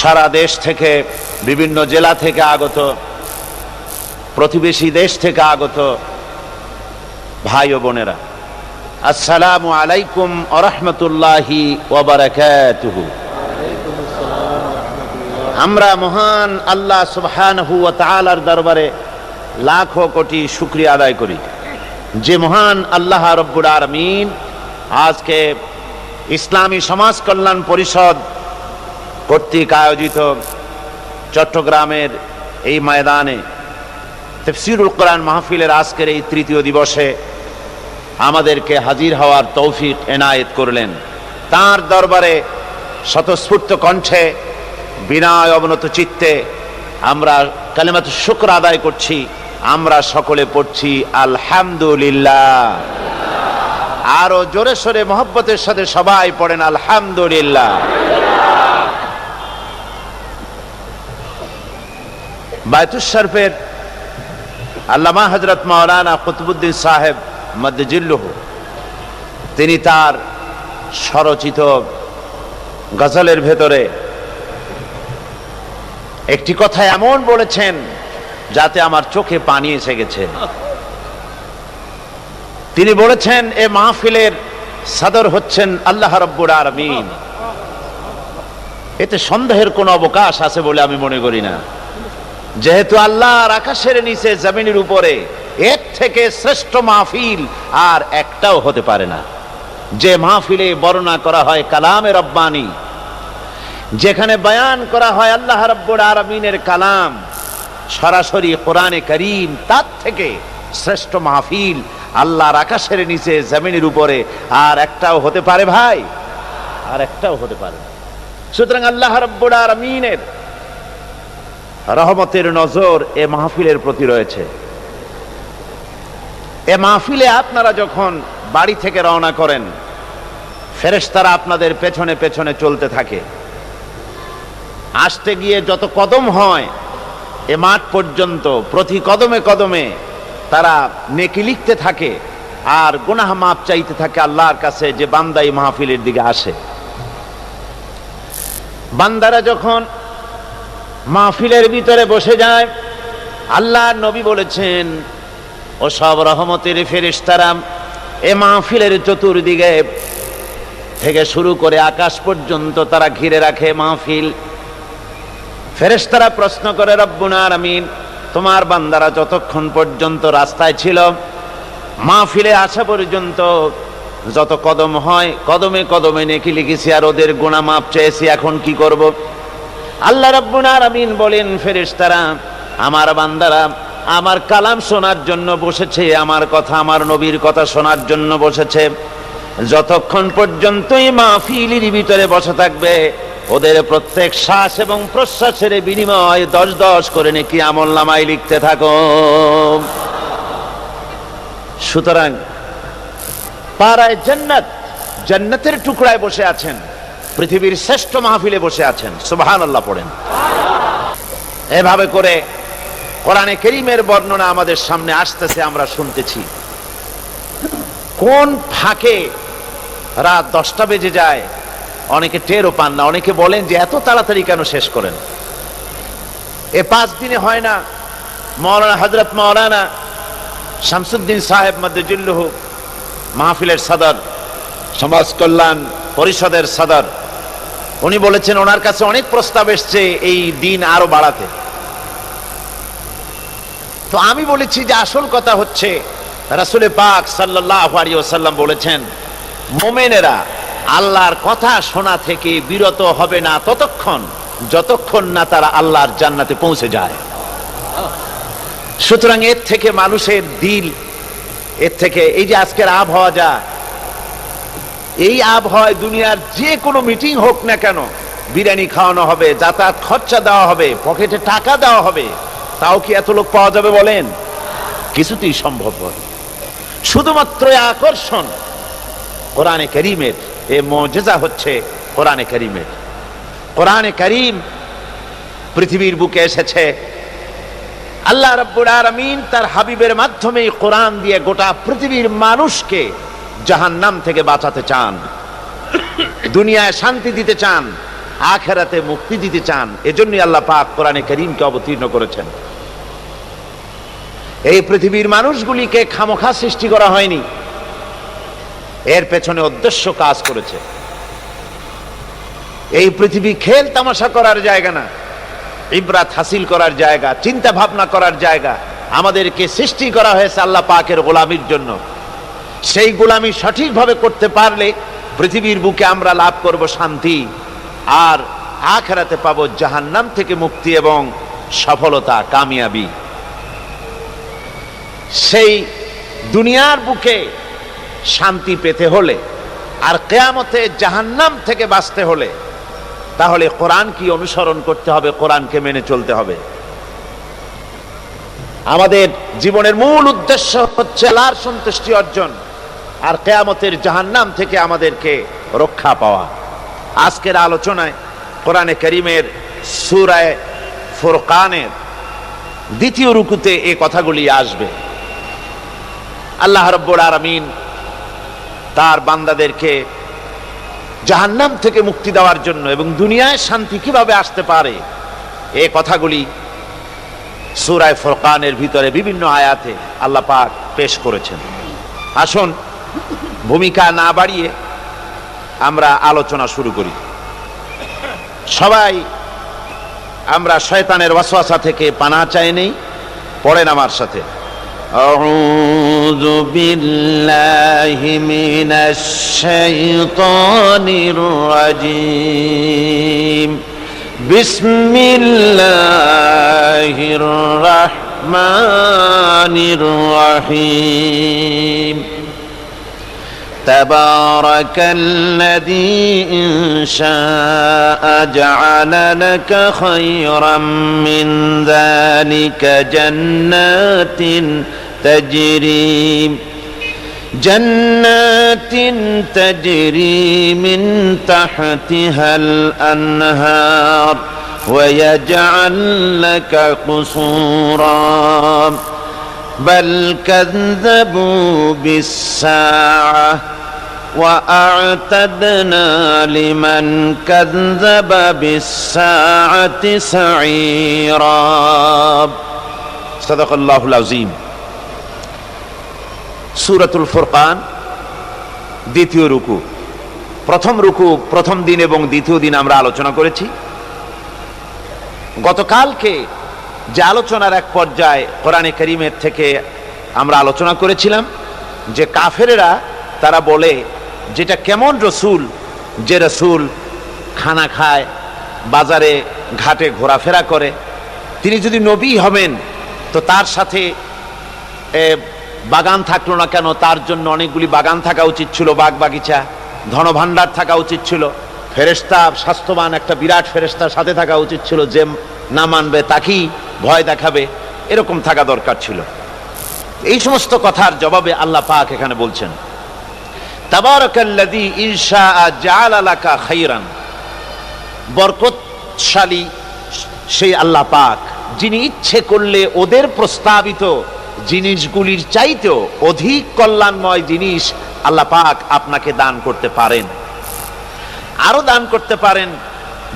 সারা দেশ থেকে, বিভিন্ন জেলা থেকে আগত, প্রতিবেশী দেশ থেকে আগত ভাই ও বোনেরা। আসসালামু আলাইকুম আরহামতুল্লাহি আমরা মহান আল্লাহ সুবহানাহু ওয়া দরবারে লাখো কোটি শুকরিয়া আদায় করি। যে মহান আল্লাহ রব্বুল আলামিন আজকে ইসলামী সমাজ কল্যাণ পরিষদ কর্তৃক আয়োজিত চট্টগ্রামের এই ময়দানে তফসিরুল কোরআন মাহফিলের আজকের এই তৃতীয় দিবসে আমাদেরকে হাজির হওয়ার তৌফিক এনায়েত করলেন। তার দরবারে স্বতঃস্ফূর্ত কণ্ঠে বিনয় অবনত চিত্তে আমরা কালেমাত শুক্র আদায় করছি, আমরা সকলে পড়ছি আলহামদুলিল্লাহ। আরও জোরে সোরে মহব্বতের সাথে সবাই পড়েন আলহামদুলিল্লাহ। বায়তুস শরফের আল্লামা হজরত মাওলানা কুতুবুদ্দিন সাহেব মদ্দিল্লুহ তিনি তার স্বরচিত গজলের ভেতরে একটি কথা এমন বলেছেন যাতে আমার চোখে পানি এসে গেছে। তিনি বলেছেন, এ মাহফিলের সাদর হচ্ছেন আল্লাহ রব্বুর আরমিন এতে সন্দেহের কোনো অবকাশ আছে বলে আমি মনে করি না। যেহেতু আল্লাহর আকাশের নিচে জমিনের উপরে এর থেকে শ্রেষ্ঠ মাহফিল আর একটাও হতে পারে না। যে মাহফিলে বর্ণনা করা হয় কালামে রব্বানি, যেখানে বয়ান করা হয় আল্লাহ রব্বুর আরমিনের কালাম, সরাসরি কোরআনে করিম, তার থেকে শ্রেষ্ঠ মাহফিল আল্লাহর আকাশের নিচে জমিনের উপরে আর একটাও হতে পারে ভাই, আর একটাও হতে পারে সুতরাং আল্লাহ রব্বুর আরমিনের রহমতের নজর এ মাহফিলের প্রতি রয়েছে। এ মাহফিলে আপনারা যখন বাড়ি থেকে রওনা করেন, ফেরেশতারা আপনাদের পেছনে পেছনে চলতে থাকে। আসতে গিয়ে যত কদম হয়, এ মাঠ পর্যন্ত প্রতি কদমে কদমে তারা নেকি লিখতে থাকে আর গুনাহ মাপ চাইতে থাকে আল্লাহর কাছে যে বান্দাই মাহফিলের দিকে আসে। বান্দারা যখন মাহফিলের ভিতরে বসে যায়। আল্লাহ নবী বলেছেন, ও সব রহমতের ফেরেশতারা, এ মাহফিলের চতুর্দিকে থেকে শুরু করে আকাশ পর্যন্ত তারা ঘিরে রাখে মাহফিল। ফেরেশতারা প্রশ্ন করে রব্বুনার আমিন তোমার বান্দারা যতক্ষণ পর্যন্ত রাস্তায় ছিল, মাহফিলে আসা পর্যন্ত যত কদম হয়, কদমে কদমে নেকি লিখেছি আর ওদের গুণা মাপ চেয়েছি, এখন কি করব? আল্লাহ রব্বুনার আমিন বলেন, ফেরেশতারা, আমার বান্দারা, আমার কালাম শোনার জন্য বসেছে, আমার কথা, আমার নবীর কথা শোনার জন্য বসেছে। যতক্ষণ পর্যন্তই মাহফিলির ভিতরে বসে থাকবে, ওদের প্রত্যেক শ্বাস এবং প্রশ্বাসের বিনিময় দশ দশ করে নাকি আমল নামাই লিখতে থাকো। সুতরাং, পাড়ায় জান্নাত, জান্নাতের টুকরায় বসে আছেন। পৃথিবীর শ্রেষ্ঠ মাহফিলে বসে আছেন। সুবাহান আল্লাহ পড়েন। এভাবে করে কোরআনে করিমের বর্ণনা আমাদের সামনে আসতেছে, আমরা শুনতেছি। কোন ফাঁকে রাত দশটা বেজে যায়, অনেকে টেরও পান না, অনেকে বলেন যে এত তাড়াতাড়ি কেন শেষ করেন? এ পাঁচ দিনে হয় না, মৌলানা হজরত মৌলানা শামসুদ্দিন সাহেব মদ্দুল্লুহ মাহফিলের সদর, সমাজ কল্যাণ পরিষদের সদর উনি বলেছেন, ওনার কাছে অনেক প্রস্তাব এসছে এই দিন আরও বাড়াতে। তো আমি বলেছি যে আসল কথা হচ্ছে, রাসুলে পাক সাল্লাহ বলেছেন, মোমেনেরা আল্লাহর কথা শোনা থেকে বিরত হবে না ততক্ষণ, যতক্ষণ না তারা আল্লাহর জান্নাতে পৌঁছে যায়। সুতরাং এর থেকে মানুষের দিল, এর থেকে এই যে আজকের আবহাওয়া যা এই আবহাওয়ায় দুনিয়ার যে কোনো মিটিং হোক না কেন, বিরিয়ানি খাওয়ানো হবে, যাতায়াত খরচা দেওয়া হবে, পকেটে টাকা দেওয়া হবে, তাও কি এত লোক পাওয়া যাবে বলেন? কিছুতেই সম্ভব নয়। শুধুমাত্র আকর্ষণ, কোরআনে করিমের, এ মজেজা হচ্ছে কোরআনে করিমের। কোরআনে করিম পৃথিবীর বুকে এসেছে। আল্লাহ রব্বুল আলমিন তার হাবিবের মাধ্যমে কোরআন দিয়ে গোটা পৃথিবীর মানুষকে জাহান্নাম থেকে বাঁচাতে চান। দুনিয়ায় শান্তি দিতে চান, আখেরাতে মুক্তি দিতে চান, এজন্যই আল্লাহ পাক কোরআনে করিমকে অবতীর্ণ করেছেন। এই পৃথিবীর মানুষগুলিকে খামোখা সৃষ্টি করা হয়নি। এর পেছনে উদ্দেশ্য কাজ করেছে। এই পৃথিবী খেল তামাশা করার জায়গা না, ইবরাত হাসিল করার জায়গা চিন্তা ভাবনা করার জায়গা। আমাদেরকে সৃষ্টি করা হয়েছে আল্লাহ পাকের গোলামির জন্য। সেই গোলামি সঠিকভাবে করতে পারলে পৃথিবীর বুকে আমরা লাভ করব শান্তি, আর আখেরাতে পাবো জাহান্নাম থেকে মুক্তি এবং সফলতা, কামিয়াবি। সেই দুনিয়ার বুকে শান্তি পেতে হলে, আর কেয়ামতে জাহান্নাম থেকে বাঁচতে হলে, তাহলে কোরআন কি অনুসরণ করতে হবে, কোরআনকে মেনে চলতে হবে। আমাদের জীবনের মূল উদ্দেশ্য হচ্ছে আল্লাহর সন্তুষ্টি অর্জন। আর কেয়ামতের জাহান্নাম থেকে আমাদেরকে রক্ষা পাওয়া। আজকের আলোচনায় কোরআনে করিমের সুরায় ফুরকানের দ্বিতীয় রুকুতে এ কথাগুলি আসবে। আল্লাহ রব্বুল আরামিন তার বান্দাদেরকে জাহান্নাম থেকে মুক্তি দেওয়ার জন্য এবং দুনিয়ায় শান্তি কীভাবে আসতে পারে, এ কথাগুলি সুরায় ফরকানের ভিতরে বিভিন্ন আয়াতে আল্লাহ পাক পেশ করেছেন। আসুন ভূমিকা না বাড়িয়ে আমরা আলোচনা শুরু করি সবাই আমরা শয়তানের ওয়াসওয়াসা থেকে পানা চাই নেই পড়েন আমার সাথে أعوذ بالله من الشيطان الرجيم بسم الله الرحمن الرحيم تبارك الذي إن شاء جعل لك خيرا من ذلك جنات تجري جنات تجري من تحتها الأنهار ويجعل لك قصورا بل كذبوا بالساعة وأعتدنا لمن كذب بالساعة سعيرا صدق الله العظيم সুরাতুল ফুরকান দ্বিতীয় রুকু প্রথম রুকু প্রথম দিন এবং দ্বিতীয় দিন আমরা আলোচনা করেছি গতকালকে যে আলোচনার এক পর্যায়ে কোরআনে করিমের থেকে আমরা আলোচনা করেছিলাম যে কাফেরেরা তারা বলে যেটা কেমন রসুল, যে রসুল খানা খায়, বাজারে ঘাটে ঘোরাফেরা করে, তিনি যদি নবী হবেন, তো তার সাথে বাগান থাকল না কেন? তার জন্য অনেকগুলি বাগান থাকা উচিত ছিল, বাগ বাগিচা, ধনভাণ্ডার থাকা উচিত ছিল ফেরেস্তা স্বাস্থ্যবান একটা বিরাট ফেরেস্তার সাথে থাকা উচিত ছিল, যে না মানবে তাকেই ভয় দেখাবে, এরকম থাকা দরকার ছিল। এই সমস্ত কথার জবাবে আল্লাহ পাক এখানে বলছেন খাইরান। বরকতশালী সেই আল্লাহ পাক, যিনি ইচ্ছে করলে ওদের প্রস্তাবিত জিনিসগুলির চাইতেও অধিক কল্যাণময় জিনিস আল্লাহ পাক আপনাকে দান করতে পারেন। আরও দান করতে পারেন,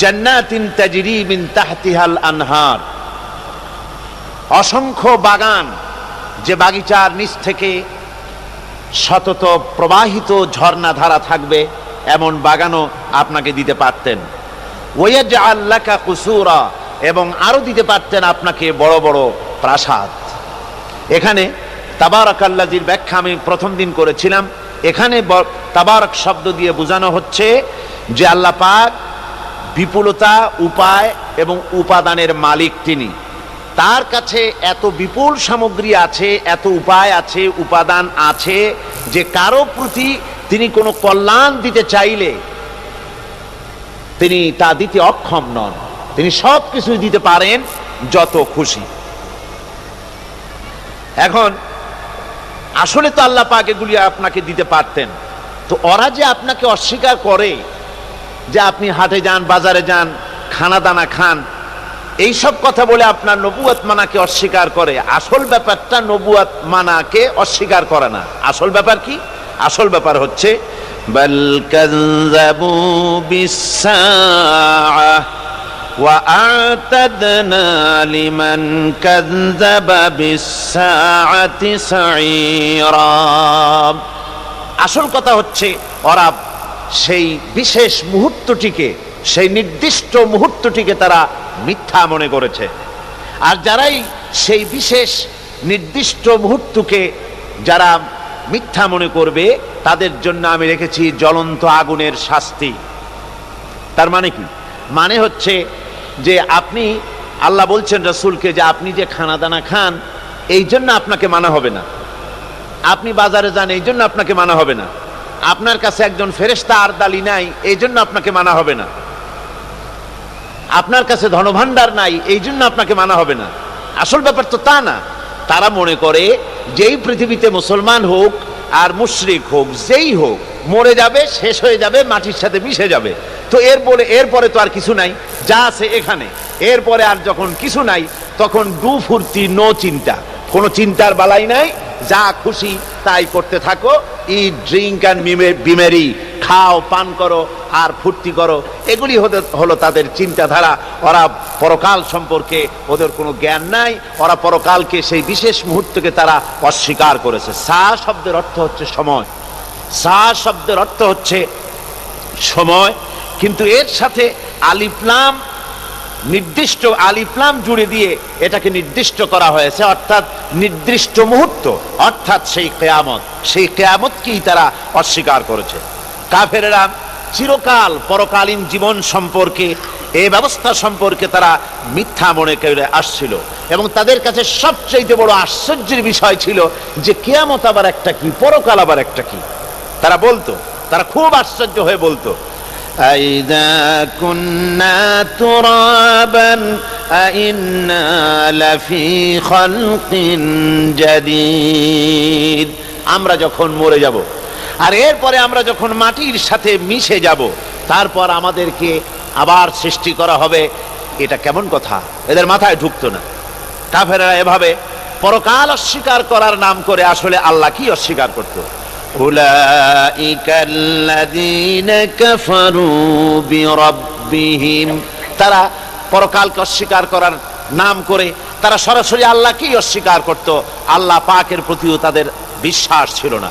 জান্নাতিন তাজরি মিন তাহতিহাল আনহার। অসংখ্য বাগান যে বাগিচার নিচ থেকে শতত প্রবাহিত ঝর্ণা ধারা থাকবে, এমন বাগানও আপনাকে দিতে পারতেন। ওয়াজ আল্লাকা কুসুরা, এবং আরও দিতে পারতেন আপনাকে বড় বড় প্রাসাদ। এখানে তাবারক আল্লাজির ব্যাখ্যা আমি প্রথম দিন করেছিলাম। এখানে তাবারক শব্দ দিয়ে বোঝানো হচ্ছে যে আল্লাহ পাক বিপুলতা, উপায় এবং উপাদানের মালিক তিনি। তার কাছে এত বিপুল সামগ্রী আছে, এত উপায় আছে, উপাদান আছে যে কারও প্রতি তিনি কোনো কল্যাণ দিতে চাইলে তিনি তা দিতে অক্ষম নন। তিনি সব কিছুই দিতে পারেন যত খুশি। এখন, আসলে তো আল্লাহ পাক এগুলি আপনাকে দিতে পারতেন। তো ওরা যে আপনাকে অস্বীকার করে যে আপনি হাটে যান, বাজারে যান খানা দানা খান এইসব কথা বলে আপনার নবুয়াত মানাকে অস্বীকার করে আসল ব্যাপারটা নবুয়াত মানাকে অস্বীকার করে না আসল ব্যাপার কি আসল ব্যাপার হচ্ছে بل كذبوا بالساعة وأعتدنا لمن كذب بالساعة سعيرا আসল কথা হচ্ছে ওরা সেই বিশেষ মুহূর্তটিকে সেই নির্দিষ্ট মুহূর্তটিকে তারা মিথ্যা মনে করেছে। আর যারাই সেই বিশেষ নির্দিষ্ট মুহূর্তকে যারা মিথ্যা মনে করবে, তাদের জন্য আমি রেখেছি জ্বলন্ত আগুনের শাস্তি। তার মানে কি? মানে হচ্ছে যে আপনি, আল্লাহ বলছেন রসুলকে যে আপনি যে খানা দানা খান, এই জন্য আপনাকে মানা হবে না। আপনি বাজারে যান, এই জন্য আপনাকে মানা হবে না। আপনার কাছে একজন ফেরেস্তা আর দালি নাই, এই জন্য আপনাকে মানা হবে না। আপনার কাছে ধনভাণ্ডার নাই, এই জন্য আপনাকে মানা হবে না। আসল ব্যাপার তো তা না। তারা মনে করে, যেই পৃথিবীতে মুসলমান হোক আর মুশরিক হোক, যেই হোক, মরে যাবে, শেষ হয়ে যাবে, মাটির সাথে মিশে যাবে। তো এর বলে এরপরে তো আর কিছু নাই, যা আছে এখানে। এরপরে আর যখন কিছু নাই, তখন ডু ফুর্তি, নো চিন্তা। কোনো চিন্তার বালাই নাই, যা খুশি তাই করতে থাকো। ই ড্রিঙ্ক অ্যান্ড বিমেরি খাও, পান করো, আর ফুর্তি করো। এগুলি হতে- হলো তাদের চিন্তাধারা। ওরা পরকাল সম্পর্কে ওদের কোনো জ্ঞান নাই। ওরা পরকালকে সেই বিশেষ মুহূর্তকে তারা অস্বীকার করেছে। সা শব্দের অর্থ হচ্ছে সময়। সা শব্দের অর্থ হচ্ছে সময়। কিন্তু এর সাথে আলিফলাম নির্দিষ্ট আলিফলাম জুড়ে দিয়ে এটাকে নির্দিষ্ট করা হয়েছে, অর্থাৎ নির্দিষ্ট মুহূর্ত, অর্থাৎ সেই কেয়ামত। সেই কেয়ামতকেই তারা অস্বীকার করেছে। কাফেরেরা চিরকাল পরকালীন জীবন সম্পর্কে এই ব্যবস্থা সম্পর্কে তারা মিথ্যা মনে করে আসছিল এবং তাদের কাছে সবচেয়ে বড় আশ্চর্যের বিষয় ছিল যে কেয়ামত আবার একটা কি পরকাল আবার একটা কি তারা বলতো তারা খুব আশ্চর্য হয়ে বলতো أئذا كنا ترابا أئنا لفي خلق جديد আমরা যখন মরে যাব আর এরপরে আমরা যখন মাটির সাথে মিশে যাব, তারপর আমাদেরকে আবার সৃষ্টি করা হবে, এটা কেমন কথা? এদের মাথায় ঢুকতো না। কাফেরা এভাবে পরকাল অস্বীকার করার নাম করে আসলে আল্লাহ কি অস্বীকার করত? তারা পরকালকে অস্বীকার করার নাম করে তারা সরাসরি আল্লাহকেই অস্বীকার করত? আল্লাহ পাকের প্রতিও তাদের বিশ্বাস ছিল না।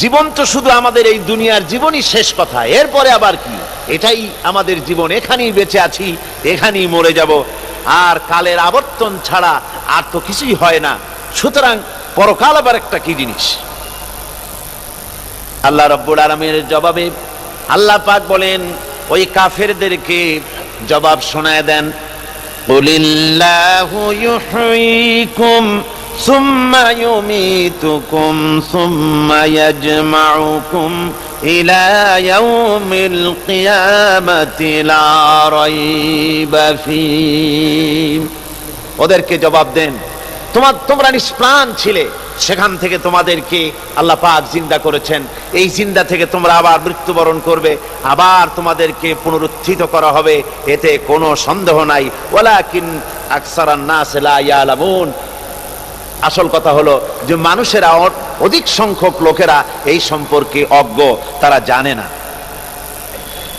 জীবন তো শুধু আমাদের এই দুনিয়ার জীবনই শেষ কথা। এরপরে আবার কি? এটাই আমাদের জীবন। এখানেই বেঁচে আছি, এখানেই মরে যাব। আর কালের আবর্তন ছাড়া আর তো কিছুই হয় না। সুতরাং পরকাল আবার একটা কি জিনিস? আল্লাহ রব্বুল আলমের জবাবে আল্লাহ পাক বলেন, ওই কাফেরদেরকে জবাব শোনায় দেন বলিল্লাহ ثم يميتكم ثم يجمعكم إلى يوم القيامة لا ريب فيه ওদেরকে জবাব দেন তোমার তোমরা নিষ্প্রাণ ছিলে সেখান থেকে তোমাদেরকে আল্লাহ পাক জিন্দা করেছেন এই জিন্দা থেকে তোমরা আবার মৃত্যুবরণ করবে আবার তোমাদেরকে পুনরুত্থিত করা হবে এতে কোনো সন্দেহ নাই ওয়ালাকিন আকসারান নাস লা ইয়ালামুন আসল কথা হলো যে মানুষেরা অ- অধিক সংখ্যক লোকেরা এই সম্পর্কে অজ্ঞ তারা জানে না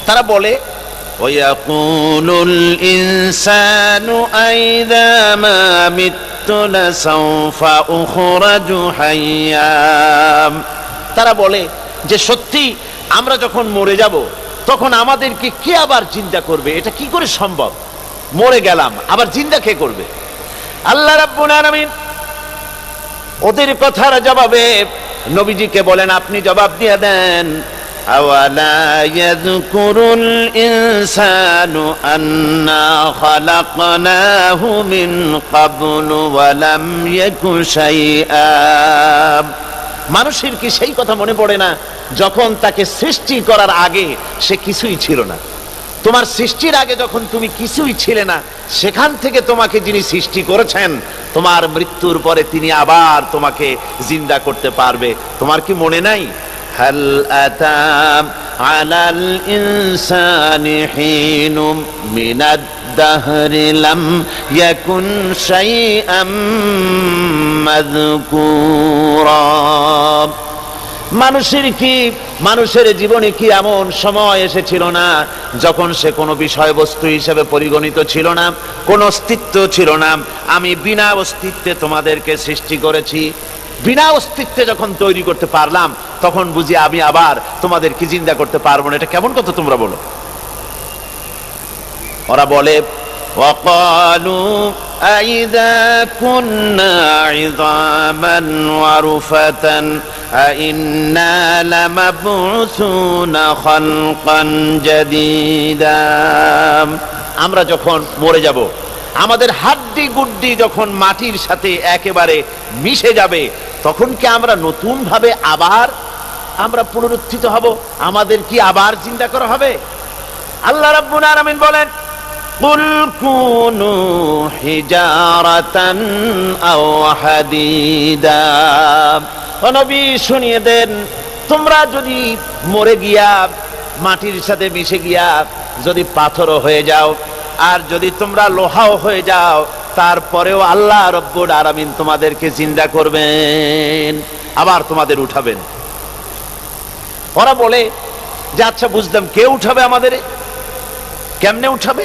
তারা বলে ويقول الإنسان أئذا ما مت لسوف أخرج حيا তারা বলে যে সত্যি আমরা যখন মরে যাব তখন আমাদেরকে কে আবার চিন্তা করবে এটা কি করে সম্ভব মরে গেলাম আবার চিন্তা কে করবে আল্লাহ রাব্বুল আলামিন ওদের কথার জবাবে নবীজিকে বলেন আপনি জবাব দিয়ে দেন أولا يذكر الإنسان أنا خلقناه من قبل ولم يك شيئا মানুষের কি সেই কথা মনে পড়ে না যখন তাকে সৃষ্টি করার আগে সে কিছুই ছিল না তোমার সৃষ্টির আগে যখন তুমি কিছুই ছিলে না সেখান থেকে তোমাকে যিনি সৃষ্টি করেছেন তোমার মৃত্যুর পরে তিনি আবার তোমাকে জিন্দা করতে পারবে তোমার কি মনে নাই هل أتى على الإنسان حين من الدهر لم يكن شيئا مذكورا মানুষের কি, মানুষের জীবনে কি এমন সময় এসেছিল না, যখন সে কোনো বিষয়বস্তু হিসেবে পরিগণিত ছিল না, কোনো অস্তিত্ব ছিল না? আমি বিনা অস্তিত্বে তোমাদেরকে সৃষ্টি করেছি। বিনা অস্তিত্বে যখন তৈরি করতে পারলাম, তখন বুঝি আমি আবার তোমাদের কি চিন্তা করতে পারব না? এটা কেমন কথা তোমরা বলো? ওরা বলে أئذا كنا عظاما ورفة أئنا لمبعوثون خلقا جديدا আমরা যখন মরে যাব আমাদের হাড্ডি গুড্ডি যখন মাটির সাথে একেবারে মিশে যাবে তখন কি আমরা নতুন ভাবে আবার আমরা পুনরুত্থিত হব আমাদের কি আবার চিন্তা করা হবে আল্লাহ রাব্বুল আলামিন বলেন قل كونوا حجارة أو حديدا ও নবী শুনিয়ে দেন তোমরা যদি মরে গিয়া মাটির সাথে মিশে গিয়া যদি পাথরও হয়ে যাও আর যদি তোমরা লোহাও হয়ে যাও তারপরেও আল্লাহ রব্বুল আরামিন তোমাদেরকে জিন্দা করবেন আবার তোমাদের উঠাবেন ওরা বলে যে আচ্ছা বুঝলাম কে উঠাবে আমাদের কেমনে উঠাবে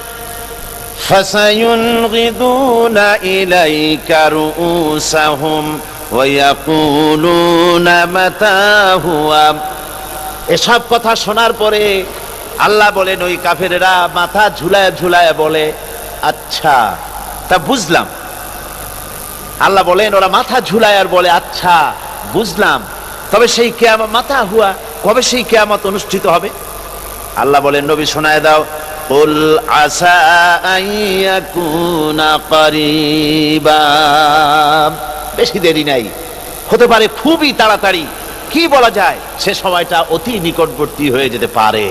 فسينغضون إليك رؤوسهم ويقولون متى هو এসব কথা শোনার পরে আল্লাহ বলেন ওই কাফেরেরা মাথা ঝুলায় ঝুলায় বলে আচ্ছা তা বুঝলাম আল্লাহ বলেন ওরা মাথা ঝুলায় আর বলে আচ্ছা বুঝলাম তবে সেই কেয়ামত মাথা হুয়া কবে সেই কেয়ামত অনুষ্ঠিত হবে আল্লাহ বলেন নবী শোনায় দাও قل عسى أن يكون قريبا বেশি দেরি নাই হতে পারে খুবই তাড়াতাড়ি কি বলা যায় সে সময়টা অতি নিকটবর্তী হয়ে যেতে পারে